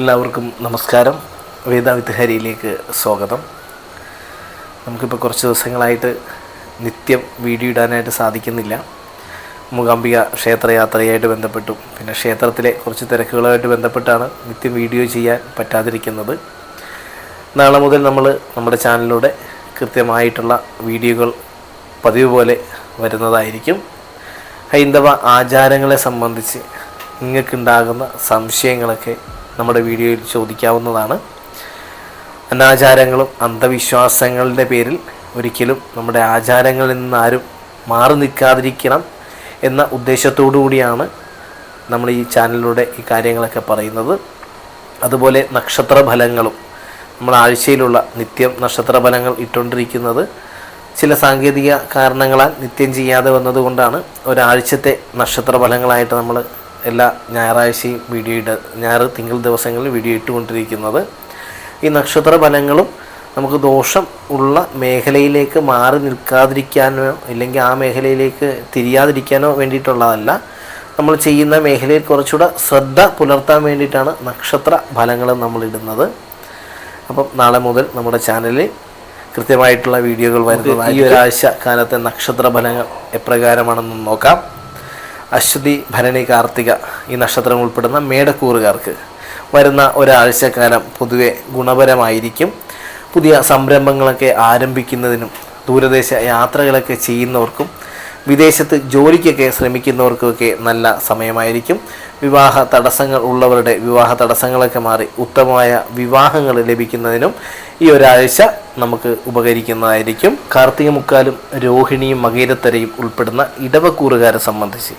എല്ലാവർക്കും നമസ്കാരം. വേദാവിദ്യഹരിയിലേക്ക് സ്വാഗതം. നമുക്കിപ്പോൾ കുറച്ച് ദിവസങ്ങളായിട്ട് നിത്യം വീഡിയോ ഇടാനായിട്ട് സാധിക്കുന്നില്ല. മൂകാംബിക ക്ഷേത്രയാത്രയായിട്ട് ബന്ധപ്പെട്ടു. പിന്നെ ക്ഷേത്രത്തിലെ കുറച്ച് തിരക്കുകളുമായിട്ട് ബന്ധപ്പെട്ടാണ് നിത്യം വീഡിയോ ചെയ്യാൻ പറ്റാതിരിക്കുന്നത്. നാളെ മുതൽ നമ്മൾ നമ്മുടെ ചാനലിലൂടെ കൃത്യമായിട്ടുള്ള വീഡിയോകൾ പതിവ് പോലെ വരുന്നതായിരിക്കും. ഹൈന്ദവ ആചാരങ്ങളെ സംബന്ധിച്ച് നിങ്ങൾക്കുണ്ടാകുന്ന സംശയങ്ങളൊക്കെ നമ്മുടെ വീഡിയോയിൽ ചോദിക്കാവുന്നതാണ്. അനാചാരങ്ങളും അന്ധവിശ്വാസങ്ങളുടെ പേരിൽ ഒരിക്കലും നമ്മുടെ ആചാരങ്ങളിൽ നിന്ന് ആരും മാറി നിൽക്കാതിരിക്കണം എന്ന ഉദ്ദേശത്തോടു കൂടിയാണ് നമ്മൾ ഈ ചാനലിലൂടെ ഈ കാര്യങ്ങളൊക്കെ പറയുന്നത്. അതുപോലെ നക്ഷത്ര ഫലങ്ങളും നമ്മൾ ആഴ്ചയിലുള്ള നിത്യം നക്ഷത്ര ഫലങ്ങൾ ഇട്ടുകൊണ്ടിരിക്കുന്നത് ചില സാങ്കേതിക കാരണങ്ങളാൽ നിത്യം ചെയ്യാതെ വന്നതുകൊണ്ടാണ്. ഒരാഴ്ചത്തെ നക്ഷത്ര ഫലങ്ങളായിട്ട് നമ്മൾ എല്ലാ ഞായറാഴ്ചയും വീഡിയോ ഇട ഞായർ തിങ്കൾ ദിവസങ്ങളിൽ വീഡിയോ ഇട്ടുകൊണ്ടിരിക്കുന്നത്. ഈ നക്ഷത്ര ഫലങ്ങളും നമുക്ക് ദോഷം ഉള്ള മേഖലയിലേക്ക് മാറി നിൽക്കാതിരിക്കാനോ ഇല്ലെങ്കിൽ ആ മേഖലയിലേക്ക് തിരിയാതിരിക്കാനോ വേണ്ടിയിട്ടുള്ളതല്ല. നമ്മൾ ചെയ്യുന്ന മേഖലയിൽ കുറച്ചുകൂടെ ശ്രദ്ധ പുലർത്താൻ വേണ്ടിയിട്ടാണ് നക്ഷത്ര ഫലങ്ങൾ നമ്മൾ ഇടുന്നത്. അപ്പം നാളെ മുതൽ നമ്മുടെ ചാനലിൽ കൃത്യമായിട്ടുള്ള വീഡിയോകൾ വരുന്നത് ഈ ഒരാഴ്ച കാലത്തെ നക്ഷത്ര ഫലങ്ങൾ എപ്രകാരമാണെന്ന് നോക്കാം. അശ്വതി ഭരണി കാർത്തിക ഈ നക്ഷത്രം ഉൾപ്പെടുന്ന മേടക്കൂറുകാർക്ക് വരുന്ന ഒരാഴ്ചക്കാലം പൊതുവെ ഗുണപരമായിരിക്കും. പുതിയ സംരംഭങ്ങളൊക്കെ ആരംഭിക്കുന്നതിനും ദൂരദേശ യാത്രകളൊക്കെ ചെയ്യുന്നവർക്കും വിദേശത്ത് ജോലിക്കൊക്കെ ശ്രമിക്കുന്നവർക്കൊക്കെ നല്ല സമയമായിരിക്കും. വിവാഹ തടസ്സങ്ങൾ ഉള്ളവരുടെ വിവാഹ തടസ്സങ്ങളൊക്കെ മാറി ഉത്തമമായ വിവാഹങ്ങൾ ലഭിക്കുന്നതിനും ഈ ഒരാഴ്ച നമുക്ക് ഉപകരിക്കുന്നതായിരിക്കും. കാർത്തിക മുക്കാലും രോഹിണിയും മകീരത്തരയും ഉൾപ്പെടുന്ന ഇടവക്കൂറുകാരെ സംബന്ധിച്ച്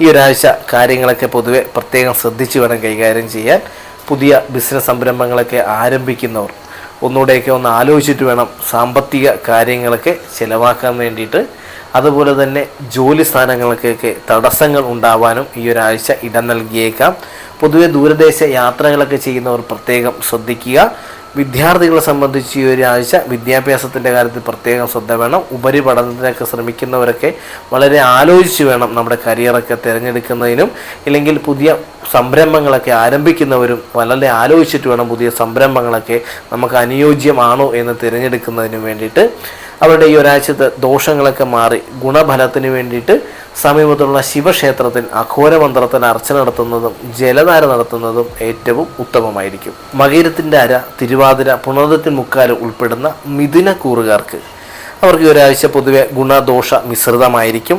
ഈ ഒരാഴ്ച കാര്യങ്ങളൊക്കെ പൊതുവെ പ്രത്യേകം ശ്രദ്ധിച്ചു വേണം കൈകാര്യം ചെയ്യാൻ. പുതിയ ബിസിനസ് സംരംഭങ്ങളൊക്കെ ആരംഭിക്കുന്നവർ ഒന്നുകൂടെയൊക്കെ ഒന്ന് ആലോചിച്ചിട്ട് വേണം സാമ്പത്തിക കാര്യങ്ങളൊക്കെ ചിലവാക്കാൻ വേണ്ടിയിട്ട് അതുപോലെ തന്നെ ജോലി സ്ഥാനങ്ങൾക്കൊക്കെ തടസ്സങ്ങൾ ഉണ്ടാവാനും ഈ ഒരാഴ്ച ഇടം നൽകിയേക്കാം. പൊതുവെ ദൂരദേശ യാത്രകളൊക്കെ ചെയ്യുന്നവർ പ്രത്യേകം ശ്രദ്ധിക്കുക. വിദ്യാർത്ഥികളെ സംബന്ധിച്ച് ഈ ഒരാഴ്ച വിദ്യാഭ്യാസത്തിന്റെ കാര്യത്തിൽ പ്രത്യേകം ശ്രദ്ധ വേണം. ഉപരിപഠനത്തിനൊക്കെ ശ്രമിക്കുന്നവരൊക്കെ വളരെ ആലോചിച്ച് വേണം നമ്മുടെ കരിയറൊക്കെ തിരഞ്ഞെടുക്കുന്നതിനും ഇല്ലെങ്കിൽ പുതിയ സംരംഭങ്ങളൊക്കെ ആരംഭിക്കുന്നവരും വളരെ ആലോചിച്ചിട്ട് വേണം പുതിയ സംരംഭങ്ങളൊക്കെ നമുക്ക് അനുയോജ്യമാണോ എന്ന് തിരഞ്ഞെടുക്കുന്നതിനും വേണ്ടിയിട്ട്. അവരുടെ ഈ ഒരാഴ്ചത്തെ ദോഷങ്ങളൊക്കെ മാറി ഗുണഫലത്തിന് വേണ്ടിയിട്ട് സമീപത്തുള്ള ശിവക്ഷേത്രത്തിൽ അഘോരമന്ത്രത്തിന് അർച്ചന നടത്തുന്നതും ജലധാര നടത്തുന്നതും ഏറ്റവും ഉത്തമമായിരിക്കും. മകീരത്തിന്റെ അര തിരുവാതിര പുണർദത്തിൽ മുക്കാലും ഉൾപ്പെടുന്ന മിഥുന കൂറുകാർക്ക്. അവർക്ക് ഒരാഴ്ച പൊതുവെ ഗുണദോഷ മിശ്രിതമായിരിക്കും.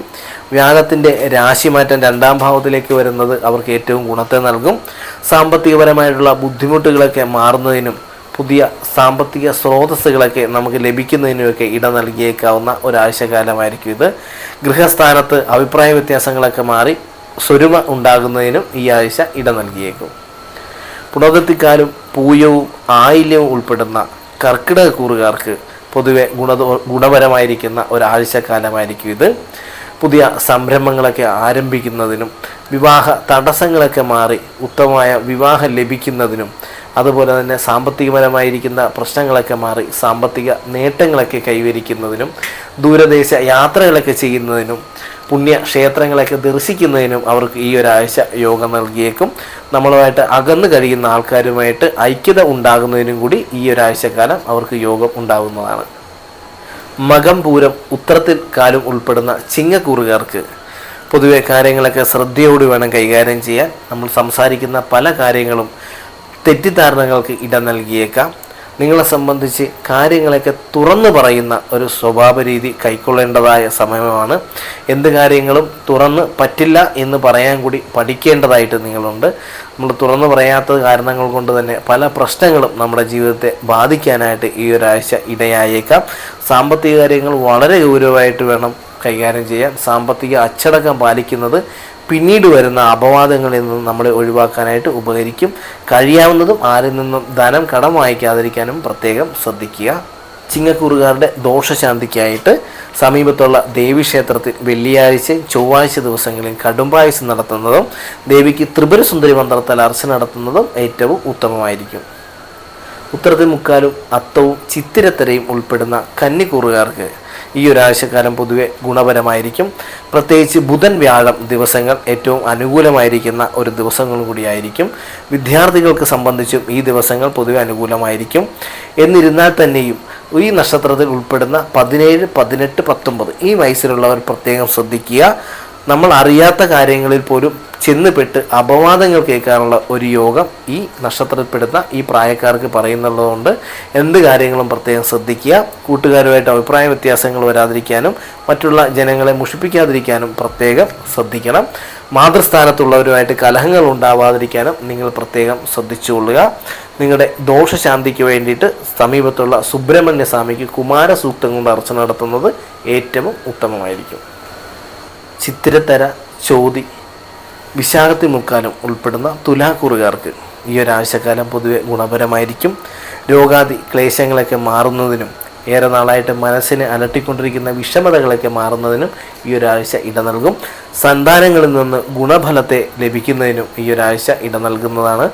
വ്യാഴത്തിന്റെ രാശിമാറ്റം രണ്ടാം ഭാവത്തിലേക്ക് വരുന്നത് അവർക്ക് ഏറ്റവും ഗുണത്തെ നൽകും. സാമ്പത്തികപരമായിട്ടുള്ള ബുദ്ധിമുട്ടുകളൊക്കെ മാറുന്നതിനും പുതിയ സാമ്പത്തിക സ്രോതസ്സുകളൊക്കെ നമുക്ക് ലഭിക്കുന്നതിനുമൊക്കെ ഇട നൽകിയേക്കാവുന്ന ഒരാഴ്ചകാലമായിരിക്കും ഇത്. ഗൃഹസ്ഥാനത്ത് അഭിപ്രായ വ്യത്യാസങ്ങളൊക്കെ മാറി സ്വരുമ ഉണ്ടാകുന്നതിനും ഈ ആഴ്ച ഇട നൽകിയേക്കും. പുണർത്തിക്കാലും പൂയവും ആയില്യവും ഉൾപ്പെടുന്ന കർക്കിടക കൂറുകാർക്ക് പൊതുവെ ഗുണ ഗുണപരമായിരിക്കുന്ന ഒരാഴ്ചക്കാലമായിരിക്കും ഇത്. പുതിയ സംരംഭങ്ങളൊക്കെ ആരംഭിക്കുന്നതിനും വിവാഹ തടസ്സങ്ങളൊക്കെ മാറി ഉത്തമമായ വിവാഹം ലഭിക്കുന്നതിനും അതുപോലെ തന്നെ സാമ്പത്തികപരമായിരിക്കുന്ന പ്രശ്നങ്ങളൊക്കെ മാറി സാമ്പത്തിക നേട്ടങ്ങളൊക്കെ കൈവരിക്കുന്നതിനും ദൂരദേശ യാത്രകളൊക്കെ ചെയ്യുന്നതിനും പുണ്യ ക്ഷേത്രങ്ങളൊക്കെ ദർശിക്കുന്നതിനും അവർക്ക് ഈ ഒരാഴ്ച യോഗം നൽകിയേക്കും. നമ്മളുമായിട്ട് അകന്നു കഴിയുന്ന ആൾക്കാരുമായിട്ട് ഐക്യത ഉണ്ടാകുന്നതിനും കൂടി ഈ ഒരാഴ്ചക്കാലം അവർക്ക് യോഗം ഉണ്ടാകുന്നതാണ് മകം പൂരം ഉത്തരത്തിൽ കാലും ഉൾപ്പെടുന്ന ചിങ്ങക്കൂറുകാർക്ക് പൊതുവെ കാര്യങ്ങളൊക്കെ ശ്രദ്ധയോട് വേണം കൈകാര്യം ചെയ്യാൻ. നമ്മൾ സംസാരിക്കുന്ന പല കാര്യങ്ങളും തെറ്റിദ്ധാരണകൾക്ക് ഇടം നൽകിയേക്കാം. നിങ്ങളെ സംബന്ധിച്ച് കാര്യങ്ങളൊക്കെ തുറന്നു പറയുന്ന ഒരു സ്വഭാവ രീതി കൈക്കൊള്ളേണ്ടതായ സമയമാണ്. എന്ത് കാര്യങ്ങളും തുറന്ന് പറ്റില്ല എന്ന് പറയാൻ കൂടി പഠിക്കേണ്ടതായിട്ട് നിങ്ങളുണ്ട്. നമ്മൾ തുറന്നു പറയാത്ത കാരണങ്ങൾ കൊണ്ട് തന്നെ പല പ്രശ്നങ്ങളും നമ്മുടെ ജീവിതത്തെ ബാധിക്കാനായിട്ട് ഈ ഒരാഴ്ച ഇടയായേക്കാം. സാമ്പത്തിക കാര്യങ്ങൾ വളരെ ഗൗരവമായിട്ട് വേണം കൈകാര്യം ചെയ്യാൻ. സാമ്പത്തിക അച്ചടക്കം പാലിക്കുന്നത് പിന്നീട് വരുന്ന അപവാദങ്ങളിൽ നിന്നും നമ്മളെ ഒഴിവാക്കാനായിട്ട് ഉപകരിക്കും. കഴിയാവുന്നതും ആരിൽ നിന്നും ധനം കടം വാങ്ങിക്കാതിരിക്കാനും പ്രത്യേകം ശ്രദ്ധിക്കുക. ചിങ്ങക്കൂറുകാരുടെ ദോഷശാന്തിക്കായിട്ട് സമീപത്തുള്ള ദേവീക്ഷേത്രത്തിൽ വെള്ളിയാഴ്ചയും ചൊവ്വാഴ്ച ദിവസങ്ങളിൽ കടുംപായസം നടത്തുന്നതും ദേവിക്ക് ത്രിപുരസുന്ദരി മന്ത്രത്താൽ അർച്ച നടത്തുന്നതും ഏറ്റവും ഉത്തമമായിരിക്കും. ഉത്തരത്തിൽ മുക്കാലും അത്തവും ചിത്തിരത്തരയും ഉൾപ്പെടുന്ന കന്നിക്കൂറുകാർക്ക് ഈ ഒരു ആഴ്ചക്കാലം പൊതുവെ ഗുണപരമായിരിക്കും. പ്രത്യേകിച്ച് ബുധൻ വ്യാഴം ദിവസങ്ങൾ ഏറ്റവും അനുകൂലമായിരിക്കുന്ന ഒരു ദിവസങ്ങളും കൂടിയായിരിക്കും. വിദ്യാർത്ഥികൾക്ക് സംബന്ധിച്ചും ഈ ദിവസങ്ങൾ പൊതുവെ അനുകൂലമായിരിക്കും. എന്നിരുന്നാൽ തന്നെയും ഈ നക്ഷത്രത്തിൽ ഉൾപ്പെടുന്ന പതിനേഴ് പതിനെട്ട് പത്തൊമ്പത് ഈ വയസ്സിലുള്ളവർ പ്രത്യേകം ശ്രദ്ധിക്കുക. നമ്മൾ അറിയാത്ത കാര്യങ്ങളിൽ പോലും ചെന്നുപെട്ട് അപവാദങ്ങൾ കേൾക്കാനുള്ള ഒരു യോഗം ഈ നക്ഷത്രപ്പെടുന്ന ഈ പ്രായക്കാർക്ക് പറയുന്നുള്ളതുകൊണ്ട് എന്ത് കാര്യങ്ങളും പ്രത്യേകം ശ്രദ്ധിക്കുക. കൂട്ടുകാരുമായിട്ട് അഭിപ്രായ വ്യത്യാസങ്ങൾ വരാതിരിക്കാനും മറ്റുള്ള ജനങ്ങളെ മുഷിപ്പിക്കാതിരിക്കാനും പ്രത്യേകം ശ്രദ്ധിക്കണം. മാതൃസ്ഥാനത്തുള്ളവരുമായിട്ട് കലഹങ്ങൾ ഉണ്ടാവാതിരിക്കാനും നിങ്ങൾ പ്രത്യേകം ശ്രദ്ധിച്ചുകൊള്ളുക. നിങ്ങളുടെ ദോഷശാന്തിക്ക് വേണ്ടിയിട്ട് സമീപത്തുള്ള സുബ്രഹ്മണ്യ സ്വാമിക്ക് കുമാര കൊണ്ട് അർച്ചന നടത്തുന്നത് ഏറ്റവും ഉത്തമമായിരിക്കും. ചിത്തിരത്തര ചോതി വിശാഖത്തി മുക്കാലം ഉൾപ്പെടുന്ന തുലാക്കുറുകാർക്ക് ഈ ഒരാഴ്ചക്കാലം പൊതുവെ ഗുണപരമായിരിക്കും. രോഗാദി ക്ലേശങ്ങളൊക്കെ മാറുന്നതിനും ഏറെ നാളായിട്ട് മനസ്സിനെ അലട്ടിക്കൊണ്ടിരിക്കുന്ന വിഷമതകളൊക്കെ മാറുന്നതിനും ഈ ഒരാഴ്ച ഇട നൽകും. സന്താനങ്ങളിൽ നിന്ന് ഗുണഫലത്തെ ലഭിക്കുന്നതിനും ഈ ഒരാഴ്ച ഇട നൽകുന്നതാണ്.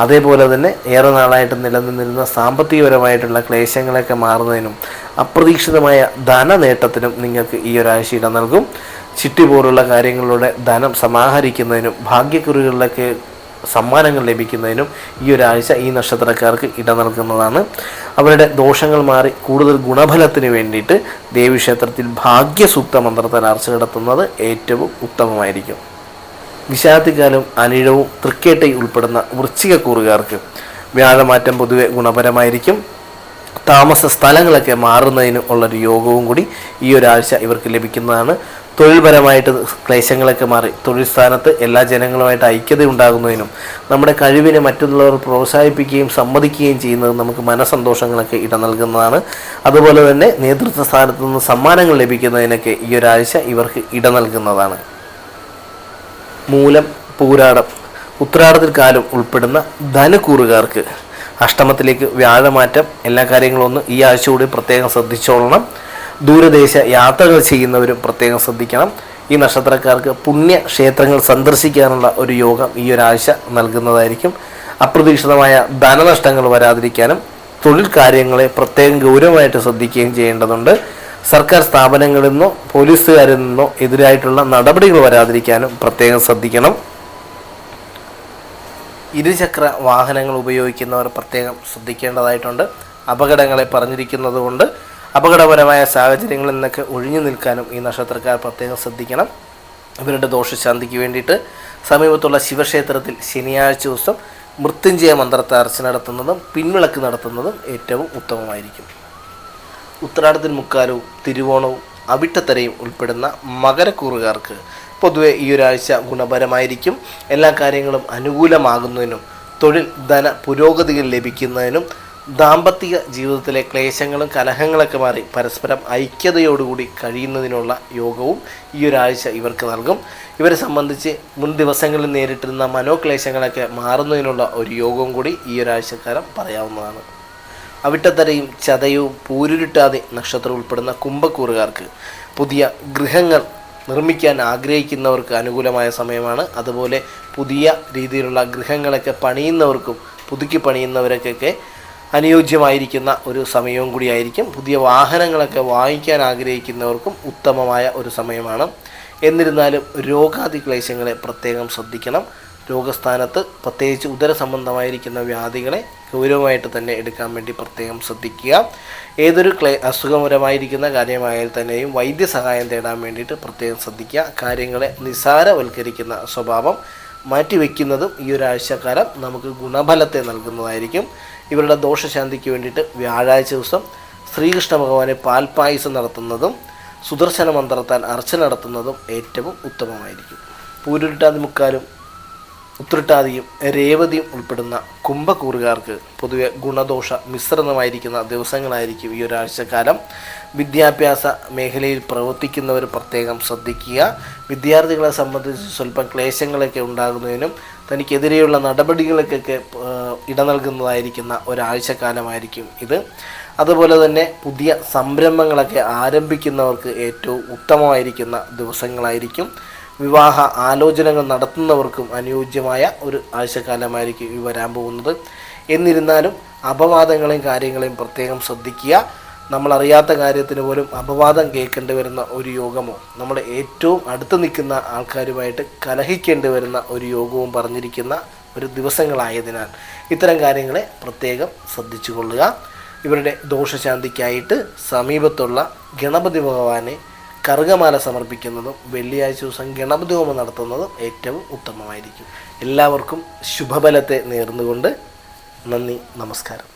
അതേപോലെ തന്നെ ഏറെ നാളായിട്ട് നിലനിന്നിരുന്ന സാമ്പത്തികപരമായിട്ടുള്ള ക്ലേശങ്ങളൊക്കെ മാറുന്നതിനും അപ്രതീക്ഷിതമായ ധനനേട്ടത്തിനും നിങ്ങൾക്ക് ഈ ഒരാഴ്ച ഇട നൽകും. ചിട്ടി പോലുള്ള കാര്യങ്ങളിലൂടെ ധനം സമാഹരിക്കുന്നതിനും ഭാഗ്യക്കുറികളിലൊക്കെ സമ്മാനങ്ങൾ ലഭിക്കുന്നതിനും ഈ ഒരാഴ്ച ഈ നക്ഷത്രക്കാർക്ക് ഇട നൽകുന്നതാണ്. അവരുടെ ദോഷങ്ങൾ മാറി കൂടുതൽ ഗുണഫലത്തിന് വേണ്ടിയിട്ട് ദേവീക്ഷേത്രത്തിൽ ഭാഗ്യസൂക്ത മന്ത്രത്തിൽ അർച്ച നടത്തുന്നത് ഏറ്റവും ഉത്തമമായിരിക്കും. വിശാദിക്കാലും അനിഴവും തൃക്കേട്ടയും ഉൾപ്പെടുന്ന വൃശ്ചികക്കൂറുകാർക്ക് വ്യാഴമാറ്റം പൊതുവെ ഗുണപരമായിരിക്കും. താമസ സ്ഥലങ്ങളൊക്കെ മാറുന്നതിനും ഉള്ളൊരു യോഗവും കൂടി ഈ ഒരാഴ്ച ഇവർക്ക് ലഭിക്കുന്നതാണ്. തൊഴിൽപരമായിട്ട് ക്ലേശങ്ങളൊക്കെ മാറി. തൊഴിൽ സ്ഥാനത്ത് എല്ലാ ജനങ്ങളുമായിട്ട് ഐക്യത ഉണ്ടാകുന്നതിനും നമ്മുടെ കഴിവിനെ മറ്റുള്ളവർ പ്രോത്സാഹിപ്പിക്കുകയും സമ്മതിക്കുകയും ചെയ്യുന്നത് നമുക്ക് മനസ്സന്തോഷങ്ങളൊക്കെ ഇട നൽകുന്നതാണ് അതുപോലെ തന്നെ നേതൃത്വ സ്ഥാനത്ത് നിന്ന് സമ്മാനങ്ങൾ ലഭിക്കുന്നതിനൊക്കെ ഈ ഒരാഴ്ച ഇവർക്ക് ഇട നൽകുന്നതാണ് മൂലം പൂരാടം. ഉത്രാടത്തിൽ കാലം ഉൾപ്പെടുന്ന ധനക്കൂറുകാർക്ക് അഷ്ടമത്തിലേക്ക് വ്യാഴമാറ്റം എല്ലാ കാര്യങ്ങളും ഒന്ന് ഈ ആഴ്ച കൂടി പ്രത്യേകം ശ്രദ്ധിച്ചോളണം. ദൂരദേശ യാത്രകൾ ചെയ്യുന്നവരും പ്രത്യേകം ശ്രദ്ധിക്കണം. ഈ നക്ഷത്രക്കാർക്ക് പുണ്യ ക്ഷേത്രങ്ങൾ സന്ദർശിക്കാനുള്ള ഒരു യോഗം ഈ ഒരാഴ്ച നൽകുന്നതായിരിക്കും. അപ്രതീക്ഷിതമായ ധനനഷ്ടങ്ങൾ വരാതിരിക്കാനും തൊഴിൽ കാര്യങ്ങളെ പ്രത്യേകം ഗൗരവമായിട്ട് ശ്രദ്ധിക്കുകയും ചെയ്യേണ്ടതുണ്ട്. സർക്കാർ സ്ഥാപനങ്ങളിൽ നിന്നോ പോലീസുകാരിൽ നിന്നോ എതിരായിട്ടുള്ള നടപടികൾ വരാതിരിക്കാനും പ്രത്യേകം ശ്രദ്ധിക്കണം. ഇരുചക്ര വാഹനങ്ങൾ ഉപയോഗിക്കുന്നവർ പ്രത്യേകം ശ്രദ്ധിക്കേണ്ടതായിട്ടുണ്ട്. അപകടങ്ങളെ പറഞ്ഞിരിക്കുന്നത് കൊണ്ട് അപകടപരമായ സാഹചര്യങ്ങളിൽ നിന്നൊക്കെ ഒഴിഞ്ഞു നിൽക്കാനും ഈ നക്ഷത്രക്കാർ പ്രത്യേകം ശ്രദ്ധിക്കണം. ഇവരുടെ ദോഷശാന്തിക്ക് വേണ്ടിയിട്ട് സമീപത്തുള്ള ശിവക്ഷേത്രത്തിൽ ശനിയാഴ്ച ദിവസം മൃത്യുഞ്ജയ മന്ത്രത്തെ അർച്ചന നടത്തുന്നതും പിൻവിളക്ക് നടത്തുന്നതും ഏറ്റവും ഉത്തമമായിരിക്കും. ഉത്തരാടത്തിൽ മുക്കാലവും തിരുവോണവും അവിട്ടത്തരയും ഉൾപ്പെടുന്ന മകരക്കൂറുകാർക്ക് പൊതുവെ ഈ ഒരാഴ്ച ഗുണപരമായിരിക്കും. എല്ലാ കാര്യങ്ങളും അനുകൂലമാകുന്നതിനും തൊഴിൽ ധന പുരോഗതികൾ ലഭിക്കുന്നതിനും ദാമ്പത്തിക ജീവിതത്തിലെ ക്ലേശങ്ങളും കലഹങ്ങളൊക്കെ മാറി പരസ്പരം ഐക്യതയോടുകൂടി കഴിയുന്നതിനുള്ള യോഗവും ഈ ഒരാഴ്ച ഇവർക്ക് നൽകും. ഇവരെ സംബന്ധിച്ച് മുൻ ദിവസങ്ങളിൽ നേരിട്ടിരുന്ന മനോക്ലേശങ്ങളൊക്കെ മാറുന്നതിനുള്ള ഒരു യോഗവും കൂടി ഈ ഒരാഴ്ചക്കാലം പറയാവുന്നതാണ്. അവിട്ടത്തരയും ചതയവും പൂരുരുട്ടാതെ നക്ഷത്രം ഉൾപ്പെടുന്ന കുംഭക്കൂറുകാർക്ക് പുതിയ ഗൃഹങ്ങൾ നിർമ്മിക്കാൻ ആഗ്രഹിക്കുന്നവർക്ക് അനുകൂലമായ സമയമാണ്. അതുപോലെ പുതിയ രീതിയിലുള്ള ഗൃഹങ്ങളൊക്കെ പണിയുന്നവർക്കും പുതുക്കി പണിയുന്നവർക്കൊക്കെ അനുയോജ്യമായിരിക്കുന്ന ഒരു സമയവും കൂടിയായിരിക്കും. പുതിയ വാഹനങ്ങളൊക്കെ വാങ്ങിക്കാൻ ആഗ്രഹിക്കുന്നവർക്കും ഉത്തമമായ ഒരു സമയമാണ്. എന്നിരുന്നാലും രോഗാതി ക്ലേശങ്ങളെ പ്രത്യേകം ശ്രദ്ധിക്കണം. രോഗസ്ഥാനത്ത് പ്രത്യേകിച്ച് ഉദര സംബന്ധമായിരിക്കുന്ന വ്യാധികളെ ഗൗരവമായിട്ട് തന്നെ എടുക്കാൻ വേണ്ടി പ്രത്യേകം ശ്രദ്ധിക്കുക. ഏതൊരു ക്ലേ അസുഖപരമായിരിക്കുന്ന കാര്യമായാൽ തന്നെയും വൈദ്യസഹായം തേടാൻ വേണ്ടിയിട്ട് പ്രത്യേകം ശ്രദ്ധിക്കുക. കാര്യങ്ങളെ നിസാരവൽക്കരിക്കുന്ന സ്വഭാവം മാറ്റിവെക്കുന്നതും ഈ ഒരാഴ്ചക്കാലം നമുക്ക് ഗുണഫലത്തെ നൽകുന്നതായിരിക്കും. ഇവരുടെ ദോഷശാന്തിക്ക് വേണ്ടിയിട്ട് വ്യാഴാഴ്ച ദിവസം ശ്രീകൃഷ്ണ ഭഗവാനെ പാൽപായസം നടത്തുന്നതും സുദർശന മന്ത്രത്താൽ അർച്ചന നടത്തുന്നതും ഏറ്റവും ഉത്തമമായിരിക്കും. പൂരുരുട്ടാതി മുക്കാലും ഉത്രട്ടാതിയും രേവതിയും ഉൾപ്പെടുന്ന കുംഭക്കൂറുകാർക്ക് പൊതുവെ ഗുണദോഷ മിശ്രിതമായിരിക്കുന്ന ദിവസങ്ങളായിരിക്കും ഈ ഒരാഴ്ചക്കാലം. വിദ്യാഭ്യാസ മേഖലയിൽ പ്രവർത്തിക്കുന്നവർ പ്രത്യേകം ശ്രദ്ധിക്കുക. വിദ്യാർത്ഥികളെ സംബന്ധിച്ച് സ്വല്പം ക്ലേശങ്ങളൊക്കെ ഉണ്ടാകുന്നതിനും തനിക്കെതിരെയുള്ള നടപടികൾക്കൊക്കെ ഇട നൽകുന്നതായിരിക്കുന്ന ഒരാഴ്ചക്കാലമായിരിക്കും ഇത്. അതുപോലെ തന്നെ പുതിയ സംരംഭങ്ങളൊക്കെ ആരംഭിക്കുന്നവർക്ക് ഏറ്റവും ഉത്തമമായിരിക്കുന്ന ദിവസങ്ങളായിരിക്കും. വിവാഹ ആലോചനകൾ നടത്തുന്നവർക്കും അനുയോജ്യമായ ഒരു ആഴ്ചക്കാലമായിരിക്കും ഈ വരാൻ പോകുന്നത്. എന്നിരുന്നാലും അപവാദങ്ങളെയും കാര്യങ്ങളെയും പ്രത്യേകം ശ്രദ്ധിക്കുക. നമ്മളറിയാത്ത കാര്യത്തിന് പോലും അപവാദം കേൾക്കേണ്ടി വരുന്ന ഒരു യോഗമോ നമ്മൾ ഏറ്റവും അടുത്ത് നിൽക്കുന്ന ആൾക്കാരുമായിട്ട് കലഹിക്കേണ്ടി വരുന്ന ഒരു യോഗവും പറഞ്ഞിരിക്കുന്ന ഒരു ദിവസങ്ങളായതിനാൽ ഇത്തരം കാര്യങ്ങളെ പ്രത്യേകം ശ്രദ്ധിച്ചു കൊള്ളുക. ഇവരുടെ ദോഷശാന്തിക്കായിട്ട് സമീപത്തുള്ള ഗണപതി ഭഗവാനെ കറുകമാല സമർപ്പിക്കുന്നതും വെള്ളിയാഴ്ച ദിവസം ഗണപതി ഹോമം നടത്തുന്നതും ഏറ്റവും ഉത്തമമായിരിക്കും. എല്ലാവർക്കും ശുഭബലത്തെ നേർന്നുകൊണ്ട് നന്ദി നമസ്കാരം.